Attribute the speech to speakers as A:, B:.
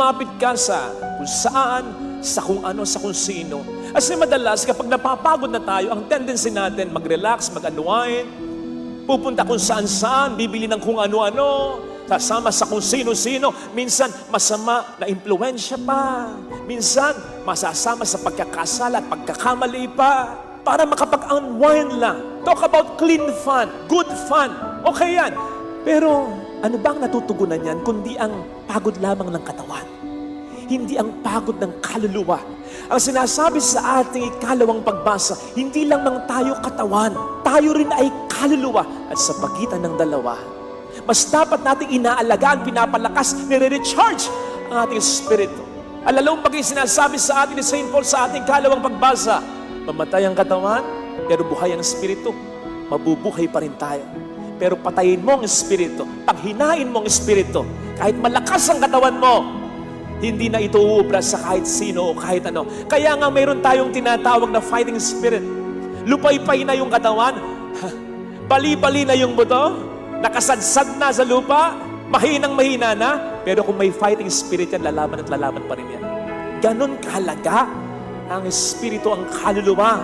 A: Lumapit ka sa kung saan, sa kung ano, sa kung sino. Kasi madalas, kapag napapagod na tayo, ang tendency natin mag-relax, mag-unwind, pupunta kung saan-saan, bibili ng kung ano-ano, kasama sa kung sino-sino. Minsan, masama na impluensya pa. Minsan, masasama sa pagkakasala at pagkakamali pa. Para makapag-unwind lang. Talk about clean fun, good fun. Okay yan. Pero, ano bang natutugunan yan kundi ang pagod lamang ng katawan? Hindi ang pagod ng kaluluwa. Ang sinasabi sa ating ikalawang pagbasa, hindi lang mang tayo katawan, tayo rin ay kaluluwa. At sa pagitan ng dalawa, mas dapat nating inaalagaan, pinapalakas, nire-recharge ang ating espiritu. Alalong pag sinasabi sa atin ni St. Paul sa ating kalawang pagbasa, mamatay ang katawan, pero buhay ang espiritu. Mabubuhay pa rin tayo. Pero patayin mo ang espiritu, paghinain mo ang espiritu, kahit malakas ang katawan mo, hindi na ito uubra sa kahit sino o kahit ano. Kaya nga mayroon tayong tinatawag na fighting spirit. Lupay-pay na yung katawan, bali-bali na yung buto, nakasadsad na sa lupa, mahinang mahina na, pero kung may fighting spirit yan, lalaban at lalaban pa rin yan. Ganon kahalaga ang espiritu, ang kaluluwa.